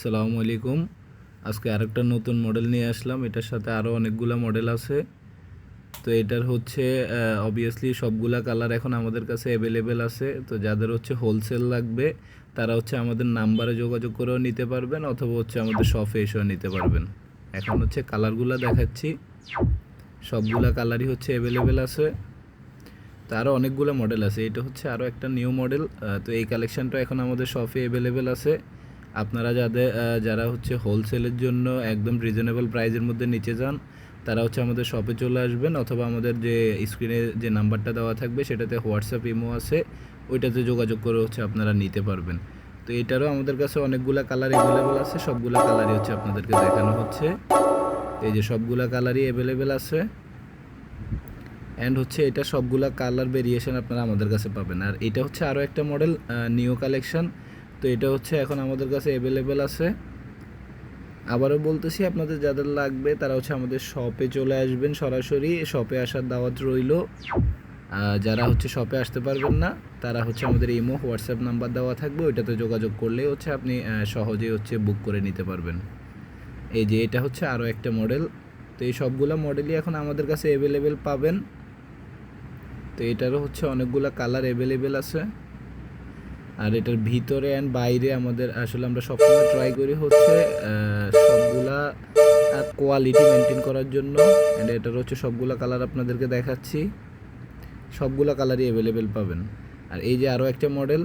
সালামু আলাইকুম। আজকে আরেকটা নতুন মডেল নিয়ে আসলাম। এটার সাথে আরও অনেকগুলো মডেল আছে। তো এটার হচ্ছে অবভিয়াসলি সবগুলা কালার এখন আমাদের কাছে অ্যাভেলেবেল আছে। তো যাদের হচ্ছে হোলসেল লাগবে, তারা হচ্ছে আমাদের নাম্বারে যোগাযোগ করেও নিতে পারবেন অথবা হচ্ছে আমাদের শপে এসেও নিতে পারবেন। এখন হচ্ছে কালারগুলো দেখাচ্ছি। সবগুলা কালারই হচ্ছে অ্যাভেলেবেল আছে। তো আরও অনেকগুলো মডেল আছে। এটা হচ্ছে আরও একটা নিউ মডেল তো এই কালেকশানটা এখন আমাদের শপে অ্যাভেলেবেল আছে। আপনারা যাদের যারা হচ্ছে হোলসেলের জন্য একদম রিজনেবল প্রাইজের মধ্যে নিচে যান, তারা হচ্ছে আমাদের শপে চলে আসবেন, অথবা আমাদের যে স্ক্রিনে যে নাম্বারটা দেওয়া থাকবে, সেটাতে হোয়াটসঅ্যাপ ইমো আছে, ওইটাতে যোগাযোগ করে হচ্ছে আপনারা নিতে পারবেন। তো এটারও আমাদের কাছে অনেকগুলা কালার অ্যাভেলেবেল আছে, সবগুলা কালারই হচ্ছে আপনাদেরকে দেখানো হচ্ছে। এই যে সবগুলা কালারই অ্যাভেলেবেল আছে। অ্যান্ড হচ্ছে এটা সবগুলা কালার ভেরিয়েশন আপনারা আমাদের কাছে পাবেন। আর এটা হচ্ছে আরও একটা মডেল নিউ কালেকশন তো এটা হচ্ছে এখন আমাদের কাছে অ্যাভেলেবেল আছে। আবারও বলতেছি, আপনাদের যাদের লাগবে তারা হচ্ছে আমাদের শপে চলে আসবেন সরাসরি। শপে আসার দাওয়াত রইল। যারা হচ্ছে শপে আসতে পারবেন না, তারা হচ্ছে আমাদের ইমো, হোয়াটসঅ্যাপ নাম্বার দেওয়া থাকবে। ওইটাতে যোগাযোগ করলেই হচ্ছে আপনি সহজেই হচ্ছে বুক করে নিতে পারবেন। এই যে এটা হচ্ছে আরও একটা মডেল তো এই সবগুলো মডেলই এখন আমাদের কাছে অ্যাভেলেবেল পাবেন। তো এটারও হচ্ছে অনেকগুলো কালার অ্যাভেলেবেল আছে। আর এটার ভিতরে অ্যান্ড বাইরে আমাদের আসলে আমরা সবসময় ট্রাই করি হচ্ছে সবগুলা কোয়ালিটি মেনটেন করার জন্য। অ্যান্ড এটার হচ্ছে সবগুলা কালার আপনাদেরকে দেখাচ্ছি। সবগুলা কালারই অ্যাভেলেবেল পাবেন। আর এই যে আরও একটা মডেল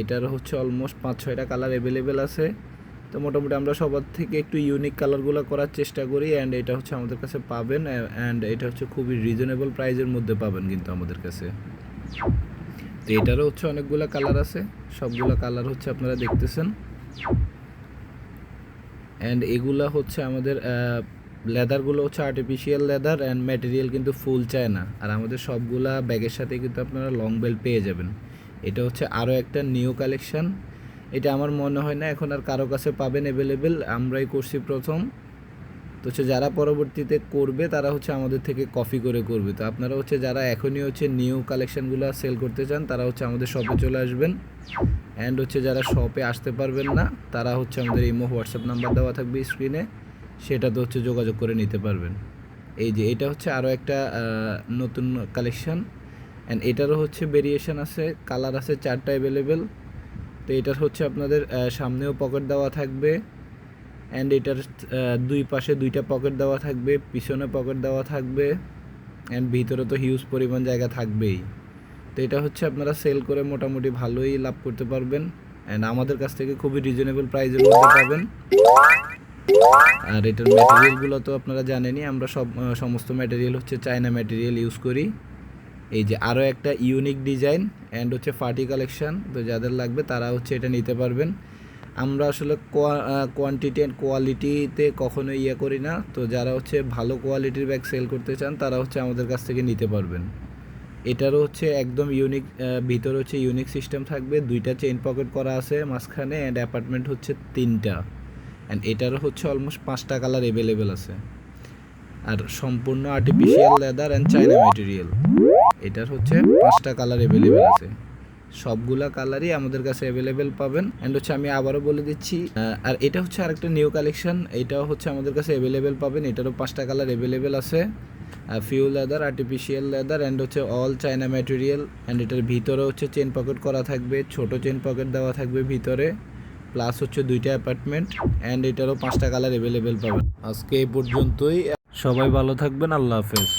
এটার হচ্ছে অলমোস্ট পাঁচ, ছয়টা কালার অ্যাভেলেবেল আছে। তো মোটামুটি আমরা সবার থেকে একটু ইউনিক কালারগুলো করার চেষ্টা করি। অ্যান্ড এটা হচ্ছে আমাদের কাছে পাবেন অ্যান্ড এটা হচ্ছে খুবই রিজনেবল প্রাইজের মধ্যে পাবেন কিন্তু আমাদের কাছে। তো এটারও হচ্ছে অনেকগুলো কালার আছে। সবগুলো কালার হচ্ছে আপনারা দেখতেছেন। অ্যান্ড এগুলা হচ্ছে আমাদের লেদারগুলো হচ্ছে আর্টিফিশিয়াল লেদার অ্যান্ড ম্যাটেরিয়াল কিন্তু ফুল চায় না আর আমাদের সবগুলা ব্যাগের সাথে কিন্তু আপনারা লং বেল্ট পেয়ে যাবেন। এটা হচ্ছে আরও একটা নিউ কালেকশন এটা আমার মনে হয় না এখন আর কারও কাছে পাবেন অ্যাভেলেবেল আমরাই করছি প্রথম। হচ্ছে যারা পরবর্তীতে করবে, তারা হচ্ছে আমাদের থেকে কপি করে করবে। তো আপনারা হচ্ছে যারা এখনই হচ্ছে নিউ কালেকশনগুলো সেল করতে চান, তারা হচ্ছে আমাদের শপে চলে আসবেন। অ্যান্ড হচ্ছে যারা শপে আসতে পারবেন না, তারা হচ্ছে আমাদের ইমো হোয়াটসঅ্যাপ নাম্বার দেওয়া থাকবে স্ক্রিনে সেটাতে হচ্ছে যোগাযোগ করে নিতে পারবেন। এই যে এটা হচ্ছে আরও একটা নতুন কালেকশান অ্যান্ড এটারও হচ্ছে ভেরিয়েশন আছে কালার আছে চারটা অ্যাভেলেবেল তো এটার হচ্ছে আপনাদের সামনেও পকেট দেওয়া থাকবে। অ্যান্ড এটার দুই পাশে দুইটা পকেট দেওয়া থাকবে, পিছনে পকেট দেওয়া থাকবে অ্যান্ড ভিতরে তো হিউজ পরিমাণ জায়গা থাকবেই। তো এটা হচ্ছে আপনারা সেল করে মোটামুটি ভালোই লাভ করতে পারবেন অ্যান্ড আমাদের কাছ থেকে খুবই রিজনেবল প্রাইসের মধ্যে পাবেন। আর এটার ম্যাটেরিয়ালগুলো তো আপনারা জানেনই, আমরা সব সমস্ত ম্যাটেরিয়াল হচ্ছে চায়না ম্যাটেরিয়াল ইউজ করি। এই যে আরও একটা ইউনিক ডিজাইন অ্যান্ড হচ্ছে ফার্টি কালেকশন তো যাদের লাগবে তারা হচ্ছে এটা নিতে পারবেন। আমরা আসলে কোয়ান্টিটি অ্যান্ড কোয়ালিটিতে কখনো ইয়ে করি না। তো যারা হচ্ছে ভালো কোয়ালিটির ব্যাগ সেল করতে চান, তারা হচ্ছে আমাদের কাছ থেকে নিতে পারবেন। এটারও হচ্ছে একদম ইউনিক ভিতরে হচ্ছে ইউনিক সিস্টেম থাকবে। দুইটা চেইন পকেট করা আছে, মাঝখানে অ্যান্ড অ্যাপার্টমেন্ট হচ্ছে তিনটা। অ্যান্ড এটারও হচ্ছে অলমোস্ট পাঁচটা কালার অ্যাভেলেবেল আছে। আর সম্পূর্ণ artificial leather and China material এটার হচ্ছে পাঁচটা কালার অ্যাভেলেবেল আছে। সবগুলা কালারই আমাদের কাছে অ্যাভেলেবেল পাবেন। অ্যান্ড হচ্ছে আমি আবারও বলে দিচ্ছি আর এটা হচ্ছে আরেকটা নিউ কালেকশন এটাও হচ্ছে আমাদের কাছে অ্যাভেলেবেল পাবেন। এটারও পাঁচটা কালার অ্যাভেলেবেল আছে few leather artificial leather and হচ্ছে অল চায়না ম্যাটেরিয়াল অ্যান্ড এটার ভিতরে হচ্ছে চেন পকেট করা থাকবে, ছোট চেন পকেট দেওয়া থাকবে ভিতরে প্লাস হচ্ছে দুইটা অ্যাপার্টমেন্ট অ্যান্ড এটারও পাঁচটা কালার অ্যাভেলেবেল পাবেন। আজকে এই পর্যন্তই, সবাই ভালো থাকবেন, আল্লাহ হাফেজ।